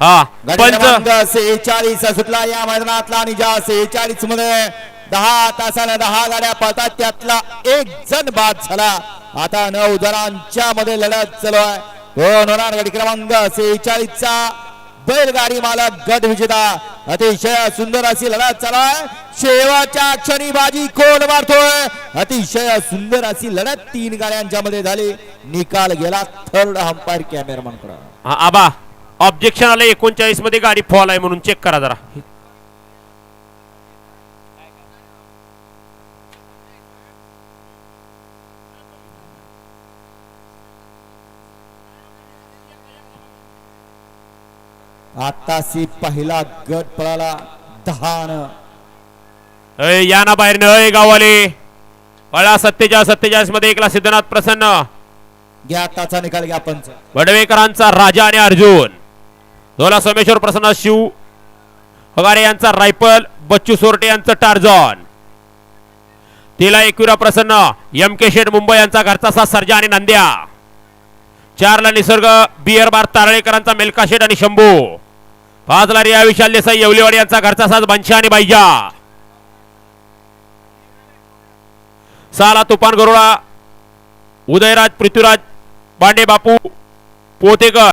हा पंच सेहेचाळीस सुटला या मैदानातला आणि ज्या सेहेचाळीसमध्ये दहा तासाने दहा गाड्या पळतात त्यातला एक जण बाद झाला. आता नऊ जणांच्या मध्ये लढत चालू आहे. दोन होणार गडी क्रमांक सेहेचाळीस चा बैलगाडी मालक गट विजेता. अतिशय सुंदर अशी लढत चालू आहे. शेवटच्या क्षणी बाजी कोण मारतोय? अतिशय सुंदर अशी लढत तीन गाड्यांच्या मध्ये झाली. निकाल गेला थर्ड अंपायर कॅमेरामॅनकडे. आबा ऑब्जेक्शन आलं एकोणचाळीसमध्ये गाडी फॉल आहे म्हणून चेक करा जरा. आताशी पहिला गट पळाला दहान अय, या ना बाहेर अय गाववाले. पळा सत्तेचाळीस सत्तेचाळीसमध्ये एकला सिद्धनाथ प्रसन्न. घ्या आताचा निकाल घ्या पंच. वडवेकरांचा राजा आणि अर्जुन. दोला सोमेश्वर प्रसन्न शिव हगारे यांचा रायफल बच्चू सोरटे यांचं टार्झॉन तिला एकविरा प्रसन्न एम के शेठ मुंबई यांचा घरचा साथ सर्जा आणि नंद्या. चारला निसर्ग बियर बार तारळेकरांचा मेलका शेठ आणि शंभू. पाचला रिया विशाल देसाई येवलेवाडी यांचा घरचा साथ बनशा आणि बाईजा. सहाला तुफान गरुडा उदयराज पृथ्वीराज बांडे बापू पोतेकर